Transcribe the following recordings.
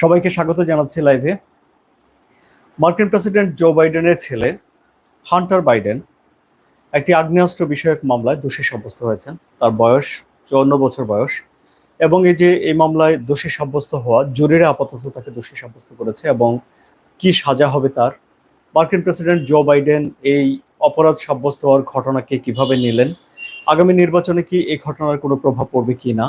সবাইকে স্বাগত জানাচ্ছি লাইভে মার্কিন প্রেসিডেন্ট জো বাইডেনের ছেলে, হান্টার বাইডেন, একটি আগ্নেয়াস্ত্র বিষয়ক মামলায় দোষী সাব্যস্ত হয়েছেন। তার বয়স চুয়ান্ন বছর বয়স এবং এই যে, এই মামলায় দোষী সাব্যস্ত হওয়া জুরিরা আপাতত তাকে দোষী সাব্যস্ত করেছে এবং কি সাজা হবে তার। মার্কিন প্রেসিডেন্ট জো বাইডেন এই অপরাধ সাব্যস্ত হওয়ার ঘটনাকে কীভাবে নিলেন? আগামী নির্বাচনে কি এই ঘটনার কোনো প্রভাব পড়বে কি না?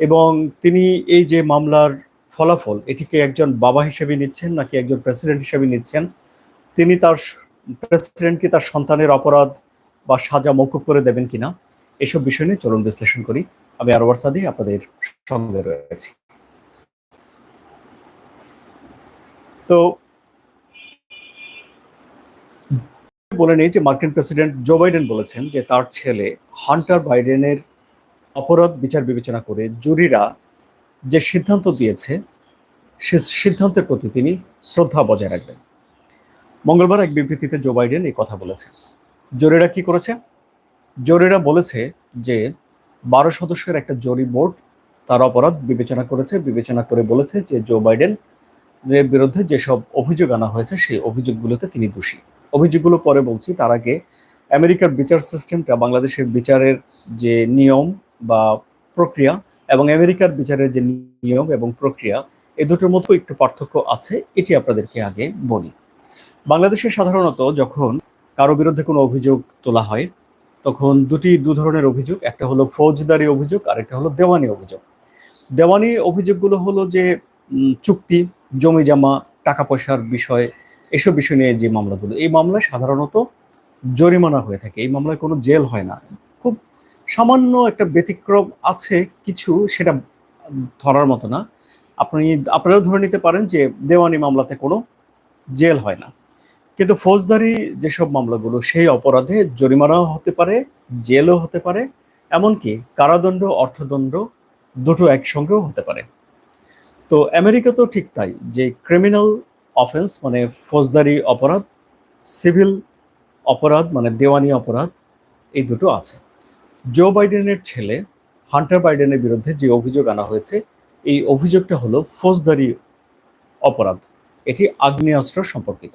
এবং তিনি এই যে মামলার ফলাফল, এটিকে একজন বাবা হিসেবে নিচ্ছেন নাকি একজন প্রেসিডেন্ট হিসেবে নিচ্ছেন, তিনি তার প্রেসিডেন্টকে তার সন্তানের অপরাধ বা সাজা মৌকুব করে দেবেন কিনা, এসব বিষয় নিয়ে চলুন বিশ্লেষণ করি। আমি আরোয়ার সাদি, আপনাদের সঙ্গে রয়েছি। তো, বলে নেই যে মার্কিন প্রেসিডেন্ট জো বাইডেন বলেছেন যে তার ছেলে হান্টার বাইডেনের অপরাধ বিচার বিবেচনা করে জুরিরা যে সিদ্ধান্ত দিয়েছে সিদ্ধান্তের প্রতি তিনি শ্রদ্ধা বজায় রাখবেন। মঙ্গলবার এক বিবৃতিতে জো বাইডেন এই কথা বলেছে জোরেরা কি করেছে? জোরেরা বলেছে যে, বারো সদস্যের একটা জরি বোর্ড তার অপরাধ বিবেচনা করেছে, বিবেচনা করে বলেছে যে, জো বাইডেন এর বিরুদ্ধে যেসব অভিযোগ আনা হয়েছে, সেই অভিযোগগুলোতে তিনি দোষী। অভিযোগগুলো পরে বলছি, তার আগে আমেরিকার বিচার সিস্টেমটা, বাংলাদেশের বিচারের যে নিয়ম বা প্রক্রিয়া এবং আমেরিকার বিচারের যে নিয়ম এবং প্রক্রিয়া এ দুটোর মধ্যে একটু পার্থক্য আছে, এটি আপনাদেরকে আগে বলি। বাংলাদেশে সাধারণত যখন কারও বিরুদ্ধে কোনো অভিযোগ তোলা হয়, তখন দুটি দু ধরনের অভিযোগ, একটা হলো ফৌজদারি অভিযোগ আর একটা হলো দেওয়ানি অভিযোগ। দেওয়ানি অভিযোগগুলো হলো যে চুক্তি জমি জমা টাকা পয়সার বিষয়, এসব বিষয় নিয়ে যে মামলাগুলো, এই মামলায় সাধারণত জরিমানা হয়ে থাকে, এই মামলায় কোনো জেল হয় না। খুব সামান্য একটা ব্যতিক্রম আছে কিছু, সেটা ধরার মতো না। আপনি, আপনারাও ধরে নিতে পারেন যে দেওয়ানি মামলাতে কোনো জেল হয় না। কিন্তু ফৌজদারি যেসব মামলাগুলো, সেই অপরাধে জরিমানাও হতে পারে, জেলও হতে পারে, এমনকি কারাদণ্ড, অর্থদণ্ড দুটো একসঙ্গেও হতে পারে। তো আমেরিকা তো ঠিক তাই যে ক্রিমিনাল অফেন্স মানে ফৌজদারি অপরাধ সিভিল অপরাধ মানে দেওয়ানি অপরাধ, এই দুটো আছে। জো বাইডেনের ছেলে হান্টার বাইডেনের বিরুদ্ধে যে অভিযোগ আনা হয়েছে এই অভিযোগটা হলো ফৌজদারি অপরাধ। এটি আগ্নেয়াস্ত্র সম্পর্কিত।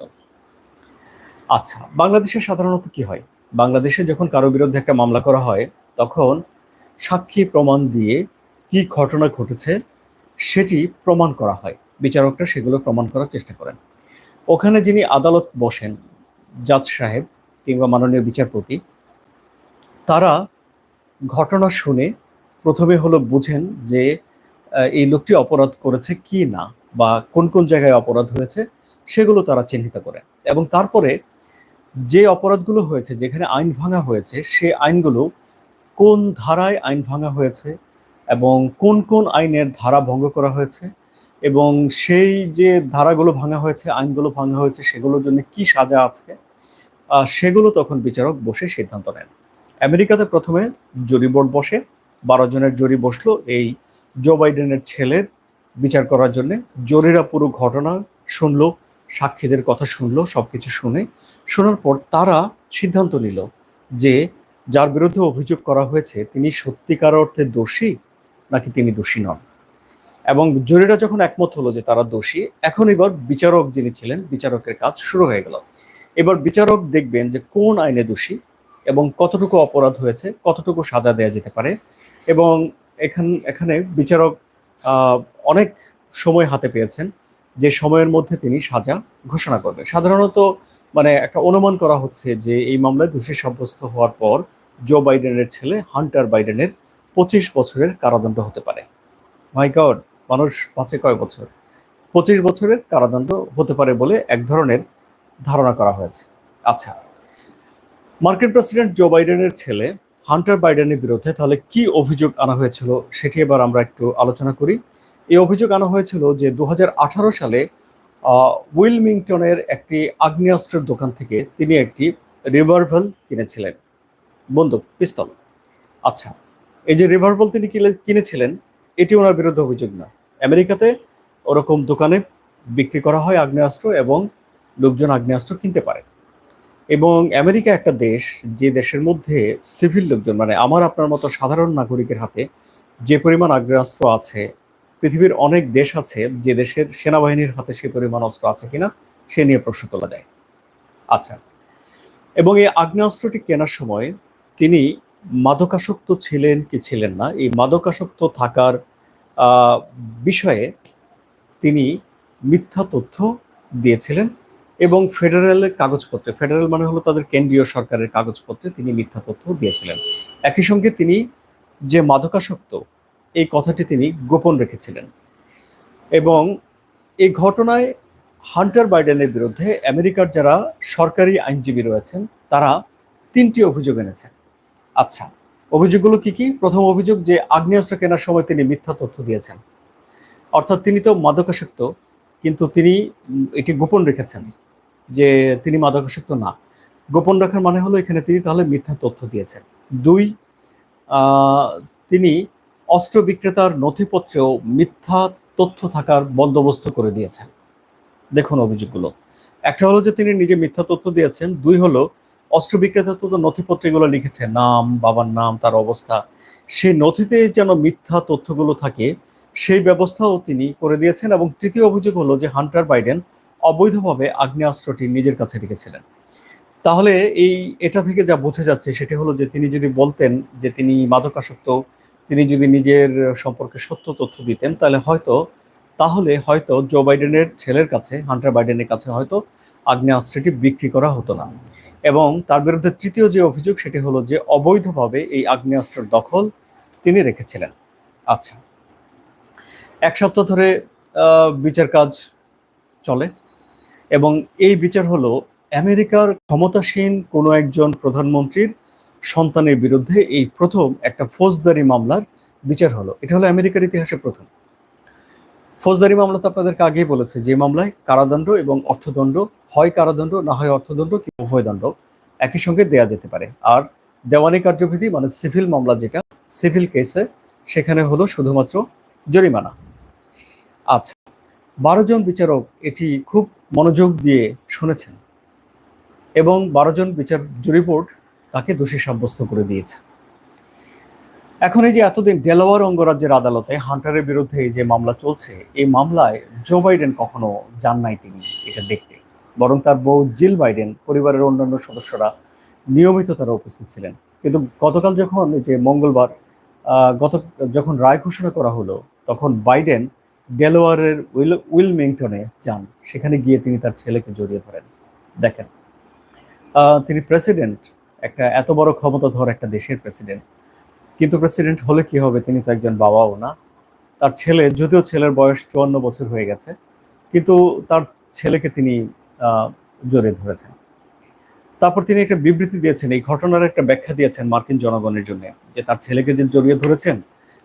আচ্ছা বাংলাদেশে সাধারণত কি হয়? বাংলাদেশে যখন কারও বিরুদ্ধে একটা মামলা করা হয়, তখন সাক্ষী প্রমাণ দিয়ে কি ঘটনা ঘটেছে সেটি প্রমাণ করা হয়। বিচারকরা সেগুলো প্রমাণ করার চেষ্টা করেন। ওখানে যিনি আদালত বসেন, জাজ সাহেব কিংবা মাননীয় বিচারপতি, তারা ঘটনা শুনে প্রথমে হলো বুঝেন যে এই লোকটি অপরাধ করেছে কি না বা কোন কোন জায়গায় অপরাধ হয়েছে সেগুলো তারা চিহ্নিত করেন এবং তারপরে যে অপরাধগুলো হয়েছে, যেখানে আইন ভাঙা হয়েছে, সে আইনগুলো কোন ধারায় আইন ভাঙা হয়েছে এবং কোন কোন আইনের ধারা ভঙ্গ করা হয়েছে এবং সেই যে ধারাগুলো ভাঙা হয়েছে, আইনগুলো ভাঙা হয়েছে, সেগুলোর জন্য কি সাজা আছে সেগুলো তখন বিচারক বসে সিদ্ধান্ত নেন। আমেরিকাতে প্রথমে জরি বোর্ড বসে, বারো জনের জরি বসল এই জো বাইডেনের ছেলের বিচার করার জন্য জরিরা পুরো ঘটনা শুনলো, সাক্ষীদের কথা শুনলো সব কিছু শুনে। শোনার পর তারা সিদ্ধান্ত নিল যে যার বিরুদ্ধে অভিযোগ করা হয়েছে তিনি সত্যিকার অর্থে দোষী নাকি তিনি দোষী নন। এবং জরিরা যখন একমত হলো যে তারা দোষী, এখন এবার বিচারক যিনি ছিলেন, বিচারকের কাজ শুরু হয়ে গেল। এবার বিচারক দেখবেন যে কোন আইনে দোষী এবং কতটুকু অপরাধ হয়েছে, কতটুকু সাজা দেওয়া যেতে পারে এবং এখান, এখানে বিচারক অনেক সময় হাতে পেয়েছেন। যে সময়ের মধ্যে তিনি সাজা ঘোষণা করবেন। সাধারণত মানে একটা অনুমান করা হচ্ছে যে এই মামলায় দোষী সাব্যস্ত হওয়ার পর জো বাইডেনের ছেলে হান্টার বাইডেনের পঁচিশ বছরের কারাদণ্ড হতে পারে। মাই মানুষ পাঁচে কয় বছর? পঁচিশ বছরের কারাদণ্ড হতে পারে বলে এক ধরনের ধারণা করা হয়েছে। আচ্ছা মার্কিন প্রেসিডেন্ট জো বাইডেনের ছেলে হান্টার বাইডেনের বিরুদ্ধে, তাহলে কি অভিযোগ আনা হয়েছিল সেটি এবার আমরা একটু আলোচনা করি। এই অভিযোগ আনা হয়েছিল যে দু হাজার আঠারো সালে উইলমিংটনের একটি আগ্নেয়াস্ত্রের দোকান থেকে তিনি একটি রিভারভেল কিনেছিলেন। বন্দুক, পিস্তল। আচ্ছা এই যে রিভারভেল তিনি কিনে- কিনেছিলেন, এটি ওনার বিরুদ্ধে অভিযোগ না। আমেরিকাতে ওরকম দোকানে বিক্রি করা হয় আগ্নেয়াস্ত্র এবং লোকজন আগ্নেয়াস্ত্র কিনতে পারে। এবং আমেরিকা একটা দেশ যে দেশের মধ্যে সিভিল লোকজন মানে আমার আপনার মতো সাধারণ নাগরিকের হাতে যে পরিমাণ আগ্নেয়াস্ত্র আছে, পৃথিবীর অনেক দেশ আছে যে দেশের সেনাবাহিনীর হাতে সে পরিমাণ অস্ত্র আছে কিনা, সে নিয়ে প্রশ্ন তোলা যায়। আচ্ছা এবং এই আগ্নেয়াস্ত্রটি কেনার সময় তিনি মাদকাসক্ত ছিলেন কি ছিলেন না, এই মাদকাসক্ত থাকার বিষয়ে তিনি মিথ্যা তথ্য দিয়েছিলেন এবং ফেডারেলের কাগজপত্রে, ফেডারেল মানে হলো তাদের কেন্দ্রীয় সরকারের কাগজপত্রে তিনি মিথ্যা তথ্য দিয়েছিলেন। একই সঙ্গে তিনি যে মাদকাসক্ত, এই কথাটি তিনি গোপন রেখেছিলেন। এবং এই ঘটনায় হান্টার বাইডেনের বিরুদ্ধে আমেরিকার যারা সরকারি আইনজীবী রয়েছেন, তারা তিনটি অভিযোগ এনেছেন। আচ্ছা অভিযোগগুলো কি কি? প্রথম অভিযোগ যে আগ্নেয়াস্ত্র কেনার সময় তিনি মিথ্যা তথ্য দিয়েছেন। অর্থাৎ তিনি তো মাদকাসক্ত, কিন্তু তিনি এটি গোপন রেখেছেন। যে তিনি মাদকাসক্ত না। গোপন রাখার মানে হলো এখানে তিনি তাহলে মিথ্যা তথ্য দিয়েছেন। দুই তিনি অস্ত্র বিক্রেতার নথিপত্রেও মিথ্যা তথ্য থাকার বন্দোবস্ত করে দিয়েছেন। দেখুন অভিযোগগুলো। একটা হলো যে তিনি নিজে মিথ্যা তথ্য দিয়েছেন। দুই হলো, অস্ত্র বিক্রেতা তো নথিপত্রে এগুলো লিখেছে, নাম, বাবার নাম, তার অবস্থা। সেই নথিতে যেন মিথ্যা তথ্যগুলো থাকে, সেই ব্যবস্থাও তিনি করে দিয়েছেন। এবং তৃতীয় অভিযোগ হলো যে হান্টার বাইডেন অবৈধভাবে আগ্নেয়াস্ত্রটি নিজের কাছে রেখেছিলেন। তাহলে এই এটা থেকে যা বোঝা যাচ্ছে সেটা হলো যে তিনি যদি বলতেন যে তিনি মাদকাসক্ত, তিনি যদি নিজের সম্পর্কে সত্য তথ্য দিতেন, তাহলে হয়তো তাহলে হয়তো জো বাইডেনের ছেলের কাছে হান্টার বাইডেনের কাছে হয়তো আগ্নেয়াস্ত্রটি বিক্রি করা হতো না। এবং তার বিরুদ্ধে তৃতীয় যে অভিযোগ সেটি হলো যে অবৈধভাবে এই আগ্নেয়াস্ত্রের দখল তিনি রেখেছিলেন। আচ্ছা এক সপ্তাহ ধরে বিচার কাজ চলে। এবং এই বিচার হলো আমেরিকার ক্ষমতাসীন কোনো একজন প্রধানমন্ত্রীর সন্তানের বিরুদ্ধে এই প্রথম একটা ফৌজদারি মামলার বিচার হলো। এটা হলো আমেরিকার ইতিহাসে প্রথম। ফৌজদারি মামলা তো আপনাদেরকে আগেই বলেছে, যে মামলায় কারাদণ্ড এবং অর্থদণ্ড, হয় কারাদণ্ড, না হয় অর্থদণ্ড কি উভয় দণ্ড একই সঙ্গে দেয়া যেতে পারে। আর দেওয়ানি কার্যবিধি মানে সিভিল মামলা যেটা, সিভিল কেসে সেখানে হলো শুধুমাত্র জরিমানা। আচ্ছা বারো জন বিচারক এটি খুব মনোযোগ দিয়ে শুনেছেন এবং বারো জন বিচার বোর্ড তাকে দোষী সাব্যস্ত করে দিয়েছে। এখন এই যে এতদিন ডেলাওয়ার অঙ্গরাজ্যের আদালতে হান্টারের বিরুদ্ধে যে মামলা চলছে, এই মামলায় জো বাইডেন কখনো যান নাই তিনি এটা দেখতে। বরং তার বউ জিল বাইডেন পরিবারের অন্যান্য সদস্যরা নিয়মিত তারা উপস্থিত ছিলেন। কিন্তু গতকাল যখন যে মঙ্গলবার গত, যখন রায় ঘোষণা করা হলো, তখন বাইডেন ডেলোয়ারের উইল উইলমিংটনে যান। সেখানে গিয়ে তিনি তার ছেলেকে জড়িয়ে ধরেন। দেখেন তিনি প্রেসিডেন্ট, একটা এত বড় ক্ষমতাধর একটা দেশের প্রেসিডেন্ট। কিন্তু প্রেসিডেন্ট হলে কি হবে তিনি তো একজন বাবাও না। তার ছেলে, যদিও ছেলের বয়স চুয়ান্ন বছর হয়ে গেছে, কিন্তু তার ছেলেকে তিনি জড়িয়ে ধরেছেন। তারপর তিনি একটা বিবৃতি দিয়েছেন, এই ঘটনার একটা ব্যাখ্যা দিয়েছেন মার্কিন জনগণের জন্য, যে তার ছেলেকে যে জড়িয়ে ধরেছেন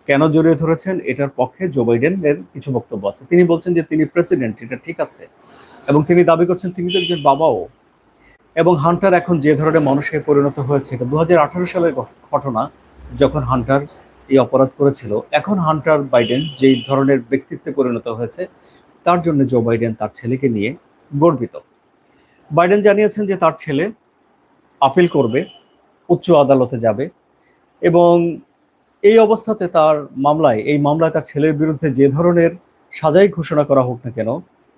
কেন জড়িয়ে ধরেছেন? এটার পক্ষে জো বাইডেনের কিছু বক্তব্য আছে। তিনি বলছেন যে তিনি প্রেসিডেন্ট এটা ঠিক আছে। এবং তিনি দাবি করছেন তিনি তো একজন বাবাও। এবং হান্টার এখন যে ধরনের মানুষে পরিণত হয়েছে, এটা দু হাজার আঠারো সালের ঘটনা যখন হান্টার এই অপরাধ করেছিল, এখন হান্টার বাইডেন যেই ধরনের ব্যক্তিত্বে পরিণত হয়েছে, তার জন্য জো বাইডেন তার ছেলেকে নিয়ে গর্বিত। বাইডেন জানিয়েছেন যে তার ছেলে আপিল করবে, উচ্চ আদালতে যাবে এবং এই অবস্থাতে তার মামলায়, এই মামলায় তার ছেলের বিরুদ্ধে যে ধরনের সাজাই ঘোষণা করা হোক না কেন,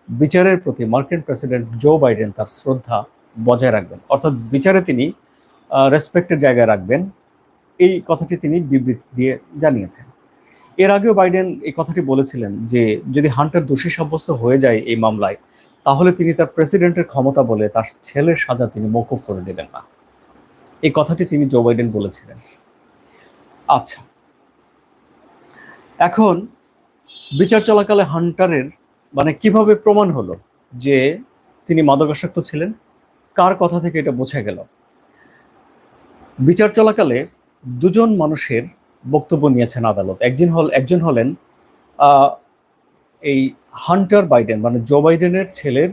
বিচারের প্রতি মার্কিন প্রেসিডেন্ট জো বাইডেন তার শ্রদ্ধা বজায় রাখবেন। অর্থাৎ বিচারে তিনি রেসপেক্টের জায়গায় রাখবেন। এই কথাটি তিনি বিবৃতি দিয়ে জানিয়েছেন। এর আগেও বাইডেন এই কথাটি বলেছিলেন যে, যদি হান্টার দোষী সাব্যস্ত হয়ে যায় এই মামলায়, তাহলে তিনি তার প্রেসিডেন্টের ক্ষমতা বলে তার ছেলের সাজা তিনি মৌকুফ করে দেবেন না। এই কথাটি তিনি জো বাইডেন বলেছিলেন। আচ্ছা এখন বিচার চলাকালে হান্টারের মানে কীভাবে প্রমাণ হলো যে তিনি মাদকাসক্ত ছিলেন? কার কথা থেকে এটা বোঝা গেল? বিচার চলাকালে দুজন মানুষের বক্তব্য নিয়েছেন আদালত। একজন হল একজন হলেন এই হান্টার বাইডেন মানে জো বাইডেনের ছেলের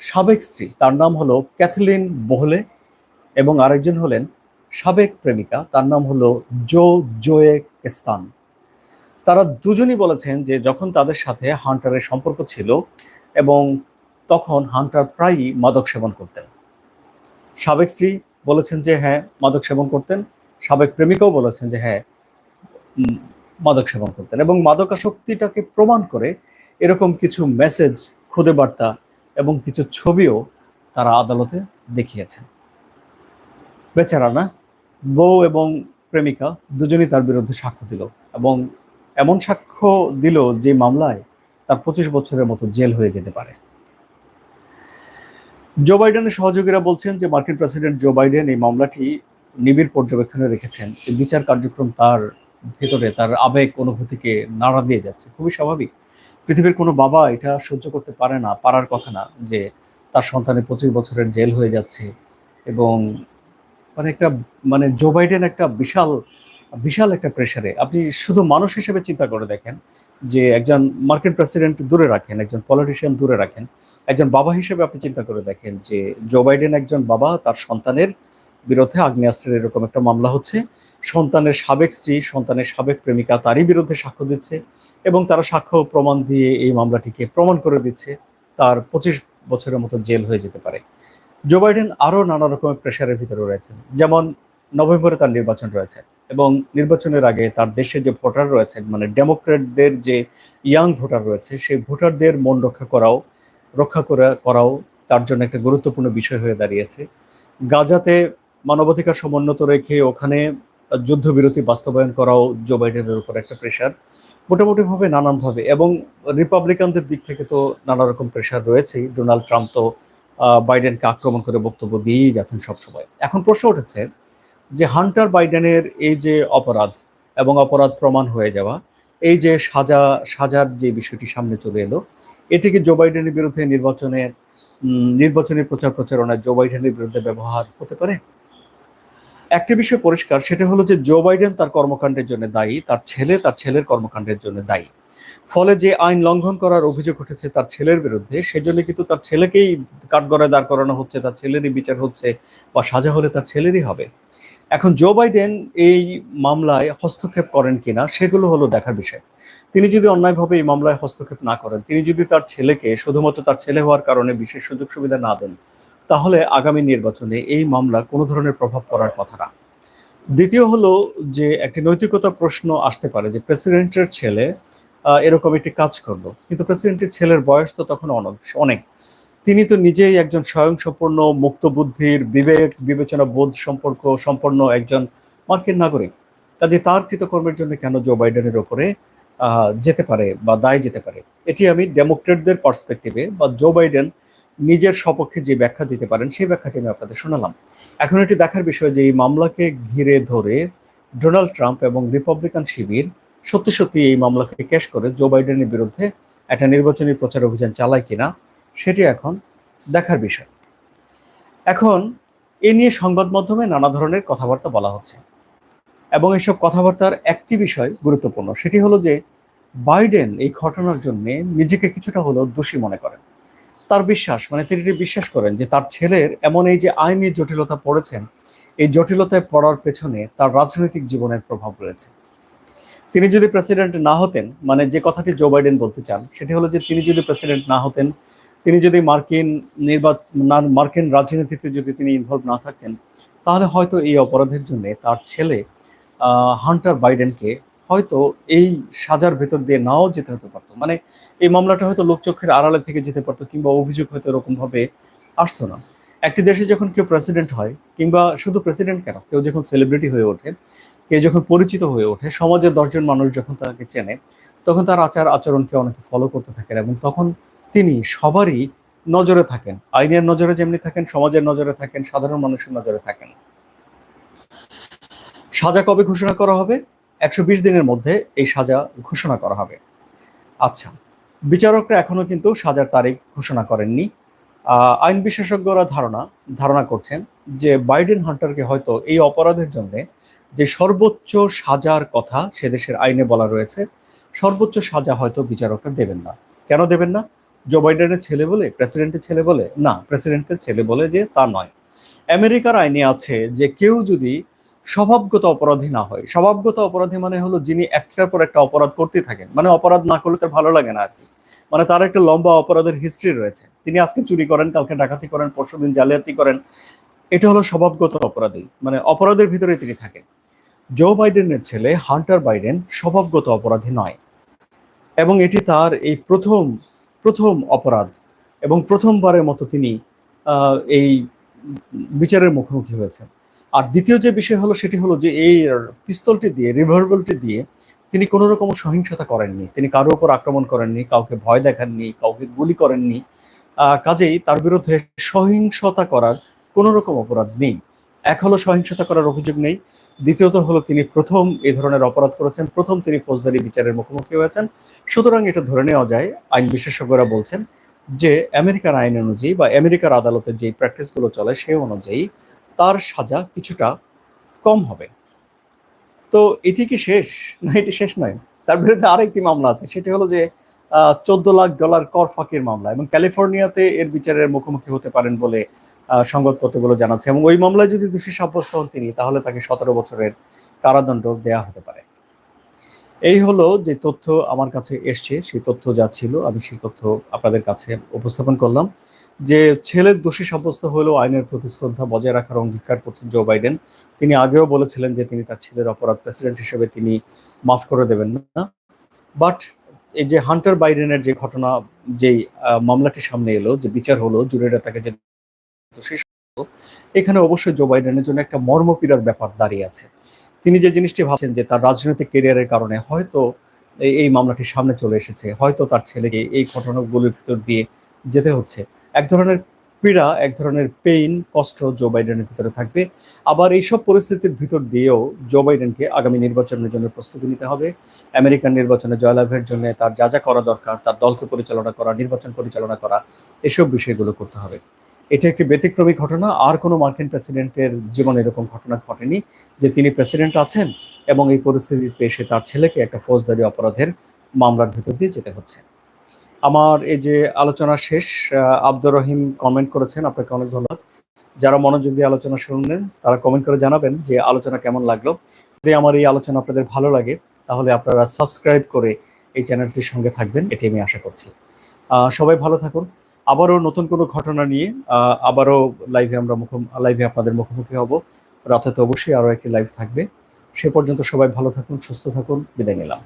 সাবেক স্ত্রী। তার নাম হলো ক্যাথলিন বোহলে এবং আরেকজন হলেন সাবেক প্রেমিকা। তার নাম হলো জো জোয়ে কেস্তান তারা দুজনই বলেছেন যে যখন তাদের সাথে হান্টারের সম্পর্ক ছিল এবং তখন হান্টার প্রায়ই মাদক সেবন করতেন। সাবেক স্ত্রী বলেছেন যে হ্যাঁ মাদক সেবন করতেন। সাবেক প্রেমিকাও বলেছেন যে হ্যাঁ মাদক সেবন করতেন। এবং মাদকাসক্তিটাকে প্রমাণ করে এরকম কিছু মেসেজ খুদে বার্তা এবং কিছু ছবিও তারা আদালতে দেখিয়েছেন। বেচারা না বউ এবং প্রেমিকা দুজনই তার বিরুদ্ধে সাক্ষ্য দিল এবং এমন সাক্ষ্য দিল যে মামলায় তার পঁচিশ বছরের মতো জেল হয়ে যেতে পারে। জো বাইডেনের সহযোগীরা বলছেন যে মার্কিন প্রেসিডেন্ট জো বাইডেন এই মামলাটি নিবিড় পর্যবেক্ষণে রেখেছেন। বিচার কার্যক্রম তার ভেতরে, তার আবেগ, অনুভূতিকে নাড়া দিয়ে যাচ্ছে। খুবই স্বাভাবিক। পৃথিবীর কোনো বাবা এটা সহ্য করতে পারে না, পারার কথা না যে তার সন্তানের পঁচিশ বছরের জেল হয়ে যাচ্ছে এবং মানে একটা মানে জো বাইডেন একটা বিশাল বিশাল একটা প্রেশারে আপনি শুধু মানুষ হিসেবে চিন্তা করে দেখেন যে একজন মার্কিন প্রেসিডেন্ট দূরে রাখেন, একজন পলিটিশিয়ান দূরে রাখেন। একজন বাবা হিসেবে আপনি চিন্তা করে দেখেন যে জো বাইডেন একজন বাবা, তার সন্তানের বিরুদ্ধে আগ্নেয়াস্ত্রের এরকম একটা মামলা হচ্ছে। সন্তানের সাবেক স্ত্রী, সন্তানের সাবেক প্রেমিকা তারই বিরুদ্ধে সাক্ষ্য দিচ্ছে এবং তারা সাক্ষ্য প্রমাণ দিয়ে এই মামলাটিকে প্রমাণ করে দিচ্ছে। তার পঁচিশ বছরের মতো জেল হয়ে যেতে পারে। জো বাইডেন আরও নানা রকমের প্রেশারের ভিতরে রয়েছেন। যেমন নভেম্বরে তার নির্বাচন রয়েছে এবং নির্বাচনের আগে তার দেশে যে ভোটার রয়েছেন মানে ডেমোক্রেটদের যে ইয়াং ভোটার রয়েছে, সেই ভোটারদের মন রক্ষা করাও, রক্ষা করা করাও তার জন্য একটা গুরুত্বপূর্ণ বিষয় হয়ে দাঁড়িয়েছে। গাজাতে মানবাধিকার সমুন্নত রেখে ওখানে যুদ্ধবিরতি বাস্তবায়ন করাও জো বাইডেনের উপর একটা প্রেশার মোটামুটিভাবে নানানভাবে এবং রিপাবলিকানদের দিক থেকে তো নানা রকম প্রেশার রয়েছেই। ডোনাল্ড ট্রাম্প তো বাইডেনকে আক্রমণ করে বক্তব্য দিয়েই যাচ্ছেন সবসময় এখন প্রশ্ন উঠেছে যে হান্টার বাইডেনের এই যে অপরাধ এবং অপরাধ প্রমাণ হয়ে যাওয়া, এই যে সাজা, সাজার যে বিষয়টি সামনে চলে এলো এটিকে জো বাইডেনের বিরুদ্ধে নির্বাচনের নির্বাচনী প্রচার প্রচারণায় জো বাইডেনের বিরুদ্ধে ব্যবহার হতে পারে? একটি বিষয় পরিষ্কার, সেটা হলো যে জো বাইডেন তার কর্মকাণ্ডের জন্য দায়ী, তার ছেলে তার ছেলের কর্মকাণ্ডের জন্য দায়ী। ফলে যে আইন লঙ্ঘন করার অভিযোগ উঠেছে তার ছেলের বিরুদ্ধে, সেজন্য কিন্তু তার ছেলেকেই কাঠগড়ায় দাঁড় করানো হচ্ছে, তার ছেলেরই বিচার হচ্ছে বা সাজা হলে তার ছেলেরই হবে। এখন জো বাইডেন এই মামলায় হস্তক্ষেপ করেন কিনা, সেগুলো হলো দেখার বিষয়। তিনি যদি অন্যায়ভাবে এই মামলায় হস্তক্ষেপ না করেন, তিনি যদি তার ছেলেকে শুধুমাত্র তার ছেলে হওয়ার কারণে বিশেষ সুযোগ সুবিধা না দেন, তাহলে আগামী নির্বাচনে এই মামলা কোনো ধরনের প্রভাব পড়ার কথা না। দ্বিতীয় হলো যে একটি নৈতিকতা প্রশ্ন আসতে পারে যে প্রেসিডেন্টের ছেলে এরকম একটি কাজ করল। কিন্তু প্রেসিডেন্টের ছেলের বয়স তো তখন অনেক তিনি তো নিজেই একজন স্বয়ংসম্পূর্ণ মুক্ত বুদ্ধির বিবেক, বিবেচনা, বোধ সম্পর্ক সম্পন্ন একজন মার্কিন নাগরিক। কাজে তার কৃতকর্মের জন্য কেন জো বাইডেনের ওপরে যেতে পারে বা দায় যেতে পারে? এটি আমি ডেমোক্রেটদের পার্সপেক্টিভে বা জো বাইডেন নিজের সপক্ষে যে ব্যাখ্যা দিতে পারেন, সেই ব্যাখ্যাটি আমি আপনাদের শোনালাম। এখন এটি দেখার বিষয় যে এই মামলাকে ঘিরে ধরে ডোনাল্ড ট্রাম্প এবং রিপাবলিকান শিবির সত্যি সত্যি এই মামলাকে ক্যাশ করে জো বাইডেনের বিরুদ্ধে একটা নির্বাচনী প্রচার অভিযান চালায় কিনা, সেটি এখন দেখার বিষয়। এখন এ নিয়ে সংবাদ মাধ্যমে নানা ধরনের কথাবার্তা বলা হচ্ছে। এবং এসব কথাবার্তার একটি বিষয় গুরুত্বপূর্ণ, সেটি হলো যে বাইডেন এই ঘটনার জন্য নিজেকে কিছুটা হলেও দোষী মনে করেন। তার বিশ্বাস মানে তিনি বিশ্বাস করেন যে তার ছেলের এমন এই যে আইনি জটিলতা পড়েছেন, এই জটিলতায় পড়ার পেছনে তার রাজনৈতিক জীবনের প্রভাব রয়েছে। তিনি যদি প্রেসিডেন্ট না হতেন মানে যে কথাটি জো বাইডেন বলতে চান, সেটি হলো যে তিনি যদি প্রেসিডেন্ট না হতেন, তিনি যদি মার্কিন নির্বাচন মার্কিন রাজনীতিতে যদি তিনি ইনভলভ না থাকতেন, তাহলে হয়তো এই অপরাধের জন্য তার ছেলে হান্টার বাইডেনকে হয়তো এই সাজার ভেতর দিয়ে নাও যেতে হতে পারতো। মানে এই মামলাটা হয়তো লোকচক্ষের আড়ালে থেকে যেতে পারতো, কিংবা অভিযোগ হয়তো এরকম ভাবে আসতো না। একটি দেশে যখন কেউ প্রেসিডেন্ট হয়, কিংবা শুধু প্রেসিডেন্ট কেন, কেউ যখন সেলিব্রিটি হয়ে ওঠে কেউ যখন পরিচিত হয়ে ওঠে, সমাজের দশজন মানুষ যখন তাকে চেনে, তখন তার আচার আচরণকে অনেকে ফলো করতে থাকেন এবং তখন তিনি সবারই নজরে থাকেন। আইনের নজরে যেমনি থাকেন, সমাজের নজরে থাকেন, সাধারণ মানুষের নজরে থাকেন। সাজা কবে ঘোষণা করা হবে? একশো বিশ দিনের মধ্যে এই সাজা ঘোষণা করা হবে। আচ্ছা বিচারকরা এখনও কিন্তু সাজার তারিখ ঘোষণা করেননি। আইন বিশেষজ্ঞরা ধারণা ধারণা করছেন যে বাইডেন হান্টারকে হয়তো এই অপরাধের জন্য যে সর্বোচ্চ সাজার কথা সে দেশের আইনে বলা রয়েছে, সর্বোচ্চ সাজা হয়তো বিচারকরা দেবেন না। কেন দেবেন না? জো বাইডেনের ছেলে বলে, প্রেসিডেন্টের ছেলে বলে? না, প্রেসিডেন্টের ছেলে বলে যে তা নয়। আমেরিকার আইনে আছে যে কেউ যদি স্বভাবগত অপরাধী না হয়, স্বভাবগত অপরাধী মানে হলো যিনি একটার পর একটা অপরাধ করতে থাকেন। মানে অপরাধ না করলে তার ভালো লাগে না আর কি। মানে তার একটা লম্বা অপরাধের হিস্ট্রি রয়েছে। তিনি আজকে চুরি করেন, কালকে ডাকাতি করেন পরশুদিন জালিয়াতি করেন। এটা হলো স্বভাবগত অপরাধী। মানে অপরাধের ভিতরে তিনি থাকেন। জো বাইডেনের ছেলে হান্টার বাইডেন স্বভাবগত অপরাধী নয়। এবং এটি তার এই প্রথম প্রথম অপরাধ এবং প্রথমবারের মতো তিনি এই বিচারের মুখোমুখি হয়েছেন। আর দ্বিতীয় যে বিষয় হলো সেটি হলো যে এই পিস্তলটি দিয়ে রিভলভারটি দিয়ে তিনি কোনো রকম সহিংসতা করেননি, তিনি কারও উপর আক্রমণ করেননি, কাউকে ভয় দেখাননি, কাউকে গুলি করেননি। কাজেই তার বিরুদ্ধে সহিংসতা করার কোনো রকম অপরাধ নেই। এক হলো সহিংসতা করার অভিযোগ নেই, দ্বিতীয়ত হলো তিনি প্রথম এই ধরনের অপরাধ করেছেন, প্রথম তিনি ফৌজদারি বিচারের মুখোমুখি হয়েছেন। সুতরাং এটা ধরে নেওয়া যায়, আইন বিশেষজ্ঞরা বলছেন যে আমেরিকার আইন অনুযায়ী বা আমেরিকার আদালতের যে প্র্যাকটিসগুলো চলে সে অনুযায়ী তার সাজা কিছুটা কম হবে। তো এটি কি শেষ? না, এটি শেষ নয়। তার বিরুদ্ধে আরেকটি মামলা আছে, সেটি হলো যে চোদ্দ লাখ ডলার কর ফাঁকির মামলা এবং ক্যালিফোর্নিয়াতে এর বিচারের মুখোমুখি হতে পারেন বলে সংবাদপত্রগুলো জানাচ্ছে এবং ওই মামলায় যদি দোষী সাব্যস্ত হন তিনি, তাহলে তাকে সতেরো বছরের কারাদণ্ড দেয়া হতে পারে। এই হলো যে তথ্য আমার কাছে এসছে, সেই তথ্য যা ছিল, আমি সেই তথ্য আপনাদের কাছে উপস্থাপন করলাম। যে ছেলের দোষী সাব্যস্ত হলেও আইনের প্রতি শ্রদ্ধা বজায় রাখার অঙ্গীকার করছেন জো বাইডেন। তিনি আগেও বলেছিলেন যে তিনি তার ছেলের অপরাধ প্রেসিডেন্ট হিসেবে তিনি মাফ করে দেবেন না। বাট এই যে হান্টার বাইডেনের যে ঘটনা আহ, মামলাটি সামনে এলো যে বিচার হলো জুরিরা তাকে যে দোষী এখানে অবশ্যই জো বাইডেনের জন্য একটা মর্মপীড়ার ব্যাপার দাঁড়িয়ে আছে। তিনি যে জিনিসটি ভাবছেন যে তার রাজনৈতিক কেরিয়ারের কারণে হয়তো এই মামলাটি সামনে চলে এসেছে হয়তো তার ছেলেকে এই ঘটনাগুলির ভিতর দিয়ে যেতে হচ্ছে। এক ধরনের পীড়া, এক ধরনের পেইন কষ্ট জো বাইডেনের ভিতরে থাকবে। আবার এইসব পরিস্থিতির ভিতর দিয়েও জো বাইডেনকে আগামী নির্বাচনের জন্য প্রস্তুতি নিতে হবে। আমেরিকান নির্বাচনে জয়লাভের জন্য তার যা যা করা দরকার, তার দলকে পরিচালনা করা, নির্বাচন পরিচালনা করা, এসব বিষয়গুলো করতে হবে। এটা একটি ব্যতিক্রমী ঘটনা। আর কোনো মার্কিন প্রেসিডেন্টের জীবনে এরকম ঘটনা ঘটেনি যে তিনি প্রেসিডেন্ট আছেন এবং এই পরিস্থিতিতে এসে তার ছেলেকে একটা ফৌজদারি অপরাধের মামলার ভিতর দিয়ে যেতে হচ্ছে। আমার এই যে আলোচনা শেষ আব্দুর রহিম কমেন্ট করেছেন, আপনাকে অনেক ধন্যবাদ। যারা মনোযোগ দিয়ে আলোচনা শুনলেন, তারা কমেন্ট করে জানাবেন যে আলোচনা কেমন লাগল। যদি আমার এই আলোচনা আপনাদের ভালো লাগে, তাহলে আপনারা সাবস্ক্রাইব করে এই চ্যানেলটির সঙ্গে থাকবেন, এটি আমি আশা করছি। সবাই ভালো থাকুন। আবারও নতুন কোনো ঘটনা নিয়ে আবারও লাইভে আমরা মুখ লাইভে আপনাদের মুখোমুখি হব। রাতে তো অবশ্যই আরও একটি লাইভ থাকবে। সে পর্যন্ত সবাই ভালো থাকুন, সুস্থ থাকুন। বিদায় নিলাম।